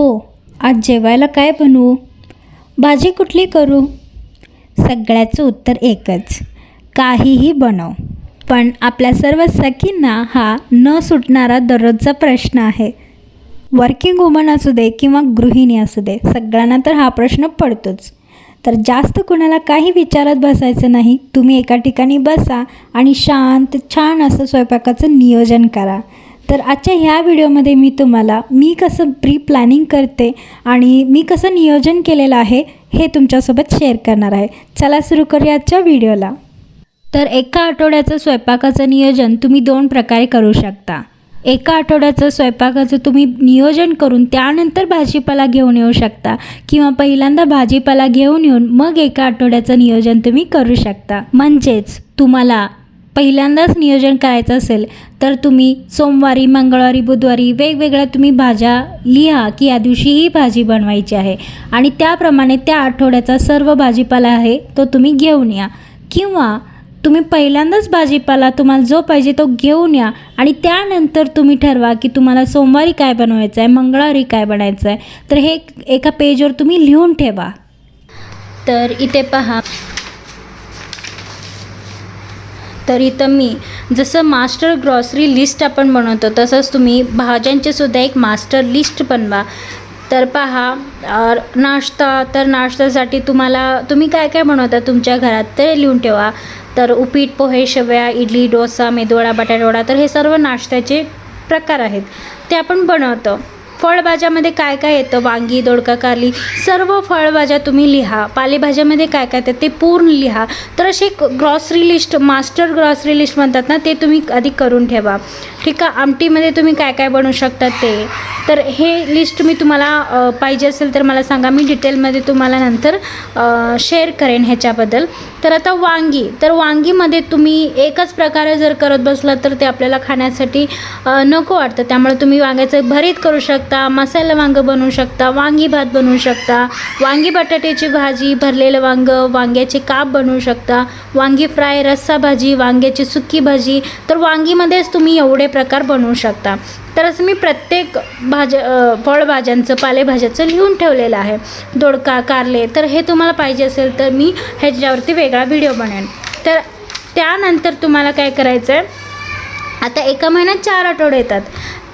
हो आज जेवायला काय बनवू? भाजी कुठली करू? सगळ्याचं उत्तर एकच काहीही बनव. पण आपल्या सर्व सखींना हा न सुटणारा दररोजचा प्रश्न आहे. वर्किंग वुमन असू दे किंवा गृहिणी असू दे सगळ्यांना तर हा प्रश्न पडतोच. तर जास्त कुणाला काही विचारत बसायचं नाही तुम्ही एका ठिकाणी बसा आणि शांत छान असं स्वयंपाकाचं नियोजन करा. तर आजच्या ह्या व्हिडिओमध्ये मी तुम्हाला मी कसं प्री प्लॅनिंग करते आणि मी कसं नियोजन केलेलं आहे हे तुमच्यासोबत शेअर करणार आहे. चला सुरू करूया आजच्या व्हिडिओला. तर एका आठवड्याचं स्वयंपाकाचं नियोजन तुम्ही दोन प्रकारे करू शकता. एका आठवड्याचं स्वयंपाकाचं तुम्ही नियोजन करून त्यानंतर भाजीपाला घेऊन येऊ शकता किंवा पहिल्यांदा भाजीपाला घेऊन येऊन मग एका आठवड्याचं नियोजन तुम्ही करू शकता. म्हणजेच तुम्हाला पहिल्यांदाच नियोजन करायचं असेल तर तुम्ही सोमवारी मंगळवारी बुधवारी वेगवेगळ्या तुम्ही भाज्या लिहा की या दिवशी ही भाजी बनवायची आहे. आणि त्याप्रमाणे त्या आठवड्याचा सर्व भाजीपाला आहे तो तुम्ही घेऊन या. किंवा तुम्ही पहिल्यांदाच भाजीपाला तुम्हाला जो पाहिजे तो घेऊन या आणि त्यानंतर तुम्ही ठरवा की तुम्हाला सोमवारी काय बनवायचं आहे मंगळवारी काय बनायचं आहे तर हे एका पेजवर तुम्ही लिहून ठेवा. तर इथे पहा. तर इथं मी. जसं मास्टर ग्रॉसरी लिस्ट आपण बनवतो तसंच तुम्ही भाज्यांचे सुद्धा एक मास्टर लिस्ट बनवा. तर पहा नाश्ता तर नाश्त्यासाठी तुम्हाला तुम्ही काय काय बनवता तुमच्या घरात ते लिहून ठेवा. तर उपीट पोहे शेवया इडली डोसा मेदूवडा बटाटवडा तर हे सर्व नाश्त्याचे प्रकार आहेत. ते आपण बनवतो. फळभाज्यामध्ये काय काय येतं? वांगी दोडका कारली सर्व फळभाज्या तुम्ही लिहा. पालेभाज्यामध्ये काय काय येतं ते पूर्ण लिहा. तर अशी एक grocery list master grocery list म्हणतात ना ते तुम्ही आधी करून ठेवा. ठीक आहे? आमटीमध्ये तुम्ही काय काय बनवू शकता ते? तर हे लिस्ट मी तुम्हाला पाहिजे असेल तर मला सांगा. मी डिटेलमध्ये तुम्हाला नंतर शेअर करेन ह्याच्याबद्दल. तर आता वांगी. तर वांगीमध्ये तुम्ही एकच प्रकारे जर करत बसला तर ते आपल्याला खाण्यासाठी नको वाटतं. त्यामुळे तुम्ही वांग्याचं भरीत करू शकता. मसाला वांगं बनवू शकता वांगी भात बनवू शकता वांगी बटाट्याची भाजी भरलेलं वांगं वांग्याचे काप बनवू शकता वांगी फ्राय रस्सा भाजी वांग्याची सुकी भाजी तर वांगीमध्येच तुम्ही एवढे प्रकार बनवू शकता. तर असं मी प्रत्येक भाज्या फळभाज्यांचं पालेभाज्याचं लिहून ठेवलेलं आहे. दोडका कारले तर हे तुम्हाला पाहिजे असेल तर मी ह्याच्यावरती वेगळा व्हिडिओ बनवेन. तर त्यानंतर तुम्हाला काय करायचं आहे आता एका महिन्यात चार आठवडे येतात.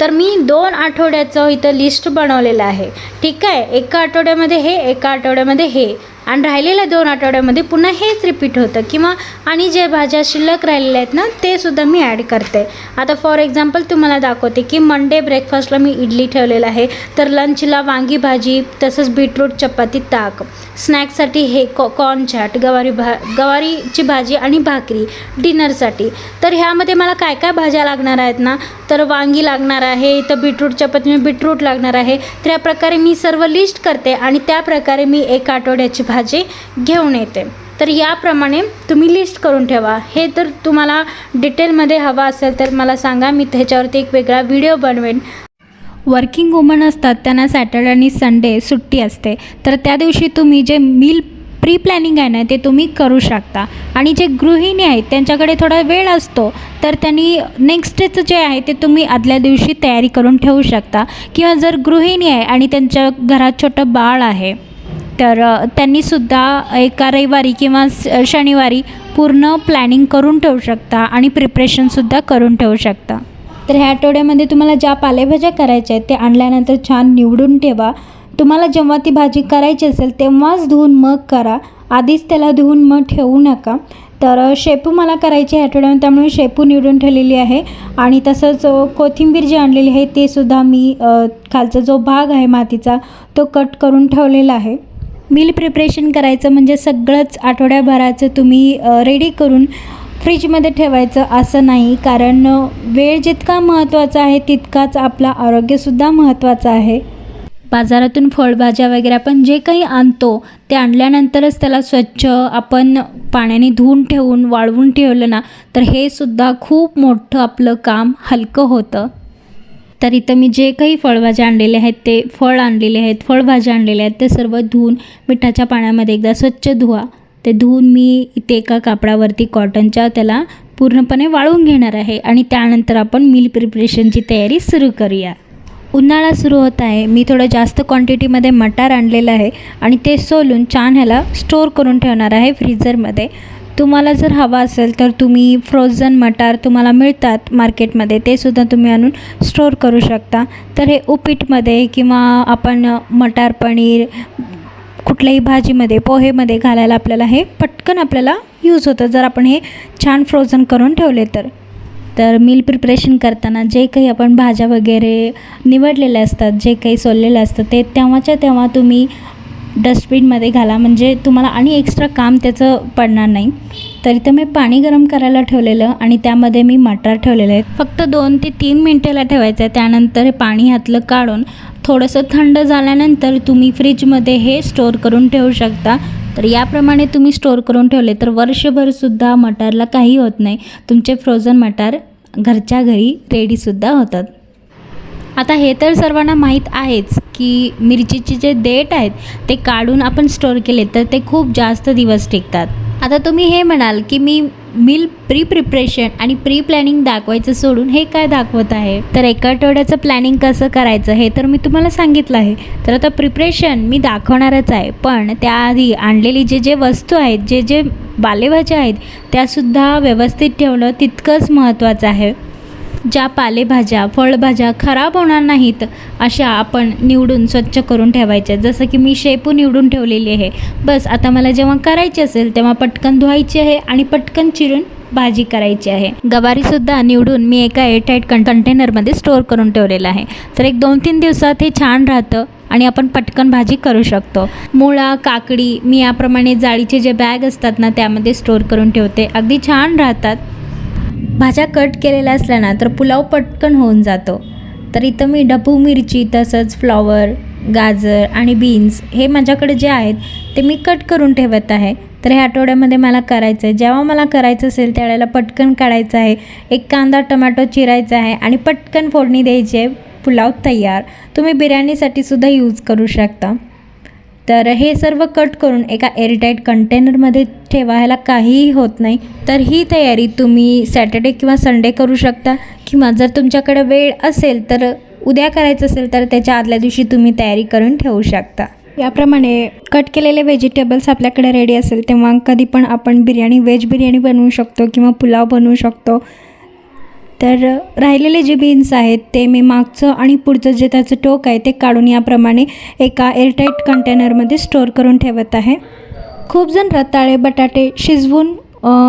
तर मी दोन आठवड्याचं इथं लिस्ट बनवलेलं आहे. ठीक आहे? एका आठवड्यामध्ये हे एका आठवड्यामध्ये हे. आणि राहिलेल्या दोन आठवड्यामध्ये पुन्हा हेच रिपीट होतं. किंवा आणि जे भाज्या शिल्लक राहिलेल्या आहेत ना ते सुद्धा मी ॲड करते. आता फॉर एक्झाम्पल तुम्हाला दाखवते की मंडे ब्रेकफास्टला मी इडली ठेवलेलं आहे. तर लंचला वांगी भाजी तसंच बीटरूट चपाती ताक. स्नॅक्ससाठी हे कॉ कॉर्न चाट गवारी भा गवारीची भाजी आणि भाकरी डिनरसाठी तर ह्यामध्ये मला काय काय भाज्या लागणार आहेत ना? तर वांगी लागणार आहे तर बीटरूट चपाती बीटरूट लागणार आहे. तर या प्रकारे मी सर्व लिस्ट करते आणि त्या प्रकारे मी एक आठवड्याची भाजी घेऊन येते. तर याप्रमाणे तुम्ही लिस्ट करून ठेवा. हे तर तुम्हाला डिटेलमध्ये हवा असेल तर मला सांगा मी त्याच्यावरती एक वेगळा व्हिडिओ बनवेन. वर्किंग वुमन असतात त्यांना सॅटर्डे आणि संडे सुट्टी असते. तर त्या दिवशी तुम्ही जे मील प्री प्लॅनिंग आहे ना ते तुम्ही करू शकता. आणि जे गृहिणी आहेत त्यांच्याकडे थोडा वेळ असतो तर त्यांनी नेक्स्ट डेचं जे आहे ते तुम्ही आदल्या दिवशी तयारी करून ठेवू शकता. किंवा जर गृहिणी आहे आणि त्यांच्या घरात छोटं बाळ आहे तर त्यांनीसुद्धा एका रविवारी किंवा शनिवारी पूर्ण प्लॅनिंग करून ठेवू शकता आणि प्रिपरेशनसुद्धा करून ठेवू शकता. तर ह्या आठवड्यामध्ये तुम्हाला ज्या पालेभाज्या करायच्या आहेत ते आणल्यानंतर छान निवडून ठेवा. तुम्हाला जेव्हा ती भाजी करायची असेल तेव्हाच धुवून मग करा. आधीच त्याला धुवून मग ठेवू नका. तर शेपू मला करायची आहे आठवड्यामध्ये त्यामुळे शेपू निवडून ठेवलेली आहे. आणि तसंच कोथिंबीर जी आणलेली आहे ते सुद्धा मी खालचा जो भाग आहे मातीचा तो कट करून ठेवलेला आहे. मील प्रिपरेशन करायचं म्हणजे सगळंच आठवड्याभराचं तुम्ही रेडी करून फ्रीजमध्ये ठेवायचं असं नाही. कारण वेळ जितका महत्त्वाचा आहे तितकाच आपला आरोग्यसुद्धा महत्त्वाचं आहे. बाजारातून फळभाज्या वगैरे आपण जे काही आणतो ते आणल्यानंतरच त्याला स्वच्छ आपण पाण्याने धुवून ठेवून वाळवून ठेवलं ना तर हे सुद्धा खूप मोठं आपलं काम हलकं होतं. तर इथं मी जे काही फळभाज्या आणलेले आहेत ते फळ आणलेले आहेत फळभाज्या आणलेले आहेत ते सर्व धुवून मिठाच्या पाण्यामध्ये एकदा स्वच्छ धुवा. ते धुवून मी इथे एका कापडावरती कॉटनच्या त्याला पूर्णपणे वाळवून घेणार आहे आणि त्यानंतर आपण मील प्रिपरेशनची तयारी सुरू करूया. उन्हाळा सुरू होत आहे. मी थोडं जास्त क्वांटिटीमध्ये मटार आणलेलं आहे आणि ते सोलून छान ह्याला स्टोर करून ठेवणार आहे फ्रीझरमध्ये तुम्हाला जर हवा असेल तर तुम्ही फ्रोझन मटार तुम्हाला मिळतात मार्केटमध्ये ते सुद्धा तुम्ही आणून स्टोर करू शकता. तर हे उपीटमध्ये किंवा आपण मटार पनीर कुठल्याही भाजीमध्ये पोहेमध्ये घालायला आपल्याला हे पटकन आपल्याला यूज होतं. जर आपण हे छान फ्रोझन करून ठेवले तर. तर मील प्रिपरेशन करताना जे काही आपण भाज्या वगैरे निवडलेल्या असतात जे काही सोललेलं असतं ते तेव्हाच्या तेव्हा तुम्ही डस्टबिनमध्ये घाला. म्हणजे तुम्हाला आणि एक्स्ट्रा काम त्याचं पडणार नाही. तर इथं मी पाणी गरम करायला ठेवलेलं आणि त्यामध्ये मी मटार ठेवलेले आहेत. फक्त दोन ते तीन मिनटेला ठेवायचं आहे. त्यानंतर हे पाणी हातलं काढून थोडंसं थंड झाल्यानंतर तुम्ही फ्रीजमध्ये हे स्टोअर करून ठेवू शकता. तर याप्रमाणे तुम्ही स्टोअर करून ठेवले तर वर्षभरसुद्धा मटारला काही होत नाही. तुमचे फ्रोझन मटार घरच्या घरी रेडीसुद्धा होतात. आता हे तर सर्वांना माहीत आहेच की मिरचीचे जे देठ आहेत ते काढून आपण स्टोर केले तर ते खूप जास्त दिवस टिकतात. आता तुम्ही हे म्हणाल की मी मिल प्री प्रिपरेशन आणि प्री प्लॅनिंग दाखवायचं सोडून हे काय दाखवत आहे? तर एका आठवड्याचं प्लॅनिंग कसं करायचं हे तर मी तुम्हाला सांगितलं आहे. तर आता प्रिपरेशन मी दाखवणारच आहे. पण त्याआधी आणलेली जे जे वस्तू आहेत जे जे बालेभाज्या आहेत त्यासुद्धा व्यवस्थित ठेवणं तितकंच महत्त्वाचं आहे. ज्या पालेभाज्या फळभाज्या खराब होणार नाहीत अशा आपण निवडून स्वच्छ करून ठेवायच्या. जसं की मी शेपू निवडून ठेवलेली आहे. बस आता मला जेव्हा करायची असेल तेव्हा पटकन धुवायची आहे आणि पटकन चिरून भाजी करायची आहे. गवारीसुद्धा निवडून मी एका एअरटाईट कं कंटेनरमध्ये स्टोअर करून ठेवलेलं आहे. तर एक दोन तीन दिवसात हे छान राहतं आणि आपण पटकन भाजी करू शकतो. मुळा काकडी मी याप्रमाणे जाळीचे जे बॅग असतात ना त्यामध्ये स्टोअर करून ठेवते. अगदी छान राहतात. भाज्या कट केलेल्या असल्या ना तर पुलाव पटकन होऊन जातो. तर इथं मी ढबू मिरची तसंच फ्लॉवर गाजर आणि बीन्स हे माझ्याकडे जे आहेत ते मी कट करून ठेवत आहे. तर ह्या आठवड्यामध्ये मला करायचं आहे जेव्हा मला करायचं असेल त्यावेळेला पटकन काढायचं आहे. एक कांदा टमॅटो चिरायचा आहे आणि पटकन फोडणी द्यायची आहे. पुलाव तयार. तुम्ही बिर्याणीसाठी सुद्धा यूज करू शकता. तर हे सर्व कट करून एका एअरटाईट कंटेनरमध्ये ठेवायला काहीही होत नाही. तर ही तयारी तुम्ही सॅटर्डे किंवा संडे करू शकता किंवा जर तुमच्याकडे वेळ असेल तर उद्या करायचं असेल तर त्याच्या आदल्या दिवशी तुम्ही तयारी करून ठेवू शकता. याप्रमाणे कट केलेले व्हेजिटेबल्स आपल्याकडे रेडी असेल तेव्हा कधी पण आपण बिर्याणी व्हेज बिर्याणी बनवू शकतो किंवा पुलाव बनवू शकतो. तर राहिलेले जे बीन्स आहेत ते मी मागचं आणि पुढचं जे त्याचं टोक आहे ते काढून याप्रमाणे एका एअरटाईट कंटेनरमध्ये स्टोअर करून ठेवत आहे. खूप जण रताळे बटाटे शिजवून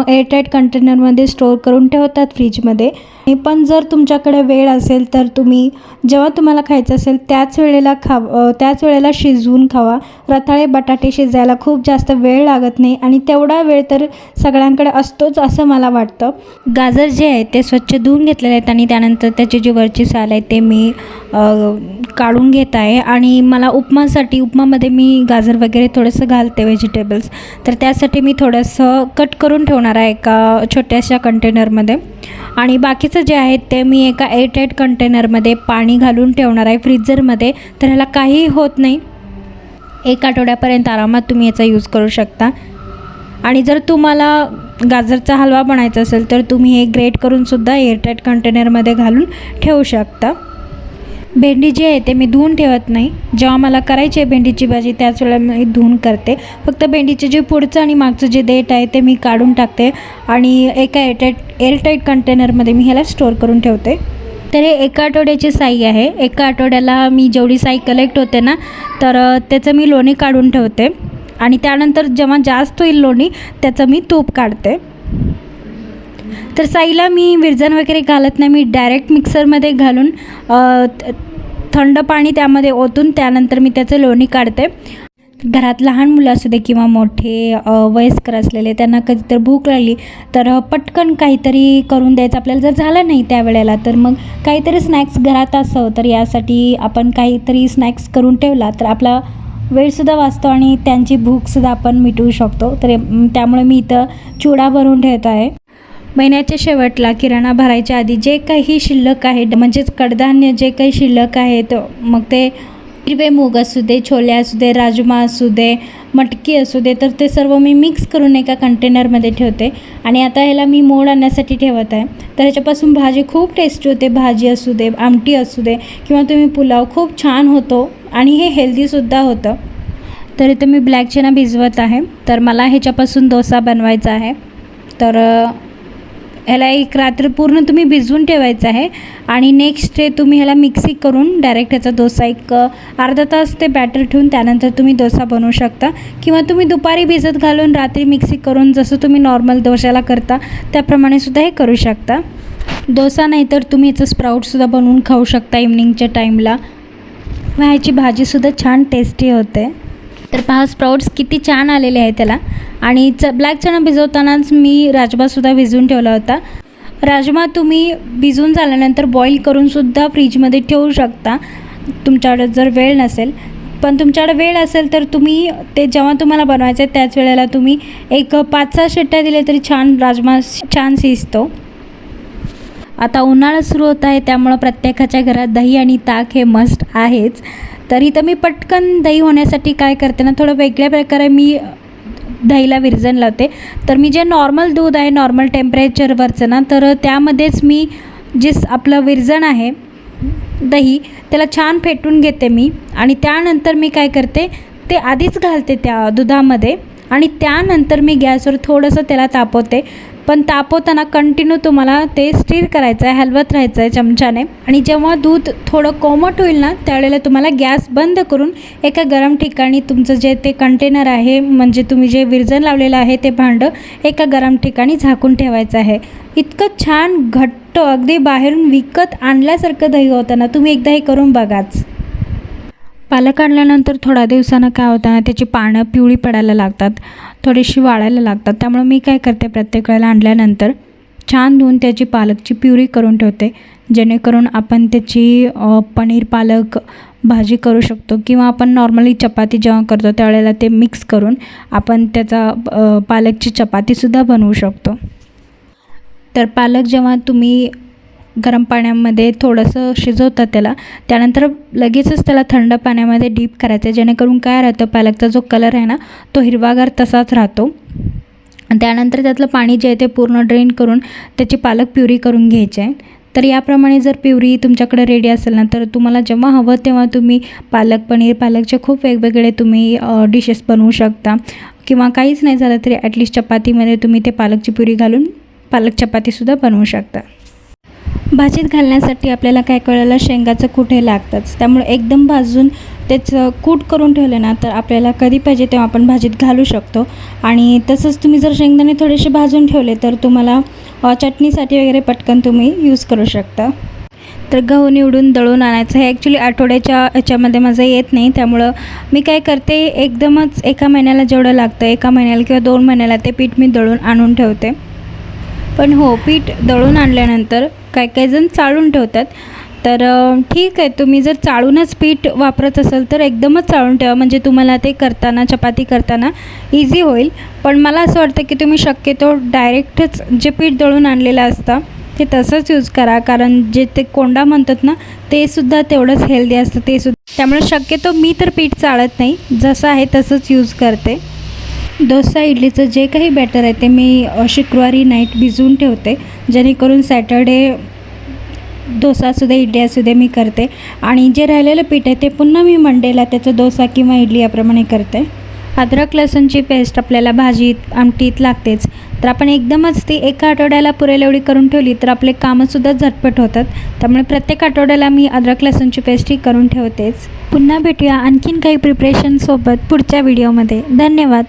एअरटाईट कंटेनरमध्ये स्टोअर करून ठेवतात फ्रीजमध्ये पण जर तुमच्याकडे वेळ असेल तर तुम्ही जेव्हा तुम्हाला खायचं असेल त्याच वेळेला खा त्याच वेळेला शिजवून खावा. रताळे बटाटे शिजायला खूप जास्त वेळ लागत नाही आणि तेवढा वेळ तर सगळ्यांकडे असतोच असं मला वाटतं. गाजर जे आहे ते स्वच्छ धुवून घेतलेले आहेत आणि त्यानंतर त्याची जी वरची साल आहे ते मी काढून घेत आहे. आणि मला उपमासाठी उपमामध्ये मी गाजर वगैरे थोडंसं घालते व्हेजिटेबल्स तर त्यासाठी मी थोडंसं कट करून ठेवणार आहे एका छोट्याशा कंटेनरमध्ये आणि बाकीचं जे आहे ते मी एका एअरटाईट कंटेनरमध्ये पाणी घालून ठेवणार आहे फ्रीजरमध्ये तर ह्याला काहीही होत नाही. एक आठवड्यापर्यंत आरामात तुम्ही याचा यूज करू शकता. आणि जर तुम्हाला गाजरचा हलवा बनायचा असेल तर तुम्ही हे ग्रेट करूनसुद्धा एअरटाईट कंटेनरमध्ये घालून ठेवू शकता. भेंडी जी आहे ते मी धुवून ठेवत नाही. जेव्हा मला करायची आहे भेंडीची भाजी त्याच वेळेला मी धुवून करते. फक्त भेंडीचे जे पुढचं आणि मागचं जे देठ आहे ते मी काढून टाकते आणि एका एअरटाईट एअरटाईट कंटेनरमध्ये मी ह्याला स्टोअर करून ठेवते. तर हे एका आठवड्याची साई आहे. एका आठवड्याला मी जेवढी साई कलेक्ट होते ना तर त्याचं मी लोणी काढून ठेवते आणि त्यानंतर जेव्हा जास्त होईल लोणी त्याचं मी तूप काढते. तर साईला मी विरजण वगैरे घालत नाही. मी डायरेक्ट मिक्सरमध्ये घालून थंड पाणी त्यामध्ये ओतून त्यानंतर मी त्याचं लोणी काढते. घरात लहान मुलं असू दे किंवा मोठे वयस्कर असलेले त्यांना कधी तर भूक लागली तर पटकन काहीतरी करून द्यायचं आपल्याला जर झालं नाही त्यावेळेला तर मग काहीतरी स्नॅक्स घरात असं तर यासाठी आपण काहीतरी स्नॅक्स करून ठेवला तर आपला वेळसुद्धा वाचतो आणि त्यांची भूकसुद्धा आपण मिटवू शकतो. तर त्यामुळे मी इथं चुडा भरून ठेवत आहे. महिन्याच्या शेवटला किराणा भरायच्या आधी जे काही शिल्लक आहे म्हणजेच कडधान्य जे काही शिल्लक आहेत मग ते हिरवे मूग असू दे छोले असू दे राजमा असू दे मटकी असू दे तर ते सर्व मी मिक्स करून एका कंटेनरमध्ये ठेवते. आणि आता ह्याला मी मोड आणण्यासाठी ठेवत आहे. तर ह्याच्यापासून भाजी खूप टेस्टी होते. भाजी असू दे आमटी असू दे किंवा तुम्ही पुलाव खूप छान होतो. आणि हे हेल्दीसुद्धा होतं. तर इथं मी ब्लॅक चना भिजवत आहे. तर मला ह्याच्यापासून डोसा बनवायचा आहे. तर ह्याला एक रात्र पूर्ण तुम्ही भिजवून ठेवायचं आहे. आणि नेक्स्ट डे तुम्ही ह्याला मिक्सी करून डायरेक्ट ह्याचा डोसा एक अर्धा तास ते बॅटर ठेवून त्यानंतर तुम्ही डोसा बनवू शकता. किंवा तुम्ही दुपारी भिजत घालून रात्री मिक्सी करून जसं तुम्ही नॉर्मल डोशाला करता त्याप्रमाणे सुद्धा हे करू शकता. डोसा नाही तर तुम्ही याचं स्प्राऊटसुद्धा बनवून खाऊ शकता इव्हनिंगच्या टाईमला व ह्याची भाजीसुद्धा छान टेस्टी होते. तर पहा स्प्राउट्स किती छान आलेले आहे त्याला. आणि च ब्लॅक चणा भिजवतानाच मी राजमासुद्धा भिजवून ठेवला होता. राजमा तुम्ही भिजून झाल्यानंतर बॉईल करूनसुद्धा फ्रीजमध्ये ठेवू शकता. तुमच्याकडे जर वेळ नसेल. पण तुमच्याकडे वेळ असेल तर तुम्ही ते जेव्हा तुम्हाला बनवायचं आहे त्याच वेळेला तुम्ही एक पाच सहा शिट्ट्या दिले तरी छान राजमा छान शिजतो. आता उन्हाळा सुरू होत आहे त्यामुळं प्रत्येकाच्या घरात दही आणि ताक हे मस्ट आहेच. तर इथं मी पटकन दही होण्यासाठी काय करते ना थोडं वेगळ्या प्रकारे मी दहीला विरजन लावते. तर मी जे नॉर्मल दूध आहे नॉर्मल टेम्परेचरवरचं ना तर त्यामध्येच मी जे स- आपलं विरजण आहे दही त्याला छान फेटून घेते मी. आणि त्यानंतर मी काय करते ते आधीच घालते त्या दुधामध्ये. आणि त्यानंतर मी गॅसवर थोडंसं त्याला तापवते. पण तापवताना कंटिन्यू तुम्हाला ते स्टीर करायचं आहे हलवत राहायचं आहे चमच्याने. आणि जेव्हा दूध थोडं कोमट होईल ना त्यावेळेला तुम्हाला गॅस बंद करून एका गरम ठिकाणी तुमचं जे ते कंटेनर आहे म्हणजे तुम्ही जे विरजन लावलेलं आहे ते भांडं एका गरम ठिकाणी झाकून ठेवायचं आहे. इतकं छान घट्ट अगदी बाहेरून विकत आणल्यासारखं दही होतं ना तुम्ही एकदा हे करून बघाच. पालक आणल्यानंतर थोड्या दिवसानं काय होतं ना त्याची पानं पिवळी पडायला लागतात. थोडीशी वाळायला लागतात. त्यामुळे मी काय करते प्रत्येक वेळेला आणल्यानंतर छान धुवून त्याची पालकची प्युरी करून ठेवते. जेणेकरून आपण त्याची पनीर पालक भाजी करू शकतो किंवा आपण नॉर्मली चपाती जेव्हा करतो त्यावेळेला ते मिक्स करून आपण त्याचा पालकची चपातीसुद्धा बनवू शकतो. तर पालक जेव्हा तुम्ही गरम पाण्यामध्ये थोडंसं शिजवता त्याला. त्यानंतर लगेचच त्याला थंड पाण्यामध्ये डीप करायचं आहे. जेणेकरून काय राहतं पालकचा जो कलर आहे ना तो हिरवागार तसाच राहतो. त्यानंतर त्यातलं पाणी जे आहे ते पूर्ण ड्रेन करून त्याची पालक प्युरी करून घ्यायची आहे. तर याप्रमाणे जर प्युरी तुमच्याकडे रेडी असेल ना तर तुम्हाला जेव्हा हवं तेव्हा तुम्ही पालक पनीर पालकचे खूप वेगवेगळे तुम्ही डिशेस बनवू शकता. किंवा काहीच नाही झालं तरी ॲटलिस्ट चपातीमध्ये तुम्ही ते पालकची प्युरी घालून पालक चपातीसुद्धा बनवू शकता. भाजीत घालण्यासाठी आपल्याला काय कळायला शेंगाचं कूट हे लागतंच. त्यामुळे एकदम भाजून त्याचं कूट करून ठेवलं ना तर आपल्याला कधी पाहिजे तेव्हा आपण भाजीत घालू शकतो. आणि तसंच तुम्ही जर शेंगदाणे थोडेसे भाजून ठेवले तर तुम्हाला चटणीसाठी वगैरे पटकन तुम्ही यूज करू शकता. तर गहू निवडून दळून आणायचं हे ॲक्च्युली आठवड्याच्या याच्यामध्ये माझं येत नाही. त्यामुळं मी काय करते एकदमच एका महिन्याला जेवढं लागतं एका महिन्याला किंवा दोन महिन्याला ते पीठ मी दळून आणून ठेवते. पण हो पीठ दळून आणल्यानंतर काही काही जण चाळून ठेवतात. तर ठीक आहे तुम्ही जर चाळूनच पीठ वापरत असाल तर एकदमच चाळून ठेवा. म्हणजे तुम्हाला ते करताना चपाती करताना इझी होईल. पण मला असं वाटतं की तुम्ही शक्यतो डायरेक्टच जे पीठ दळून आणलेलं असतं ते तसंच यूज करा. कारण जे ते कोंडा म्हणतात ना ते सुद्धा तेवढंच हेल्दी असतं. ते सुद्धा त्यामुळे शक्यतो मी तर पीठ चाळत नाही. जसं आहे तसंच यूज करते. डोसा इडलीचं जे काही बॅटर आहे ते मी शुक्रवारी नाईट भिजवून ठेवते. जेणेकरून सॅटर्डे डोसा असू दे इडली असू दे मी करते. आणि जे राहिलेलं पीठ आहे ते पुन्हा मी मंडेला त्याचं डोसा किंवा इडली याप्रमाणे करते. अद्रक लसूणची पेस्ट आपल्याला भाजीत आमटीत लागतेच. तर आपण एकदमच ती एका आठवड्याला पुरेल एवढी करून ठेवली तर आपले कामंसुद्धा झटपट होतात. त्यामुळे प्रत्येक आठवड्याला मी अद्रक लसूणची पेस्ट ही करून ठेवतेच. पुन्हा भेटूया आणखीन काही प्रिपरेशनसोबत पुढच्या व्हिडिओमध्ये धन्यवाद.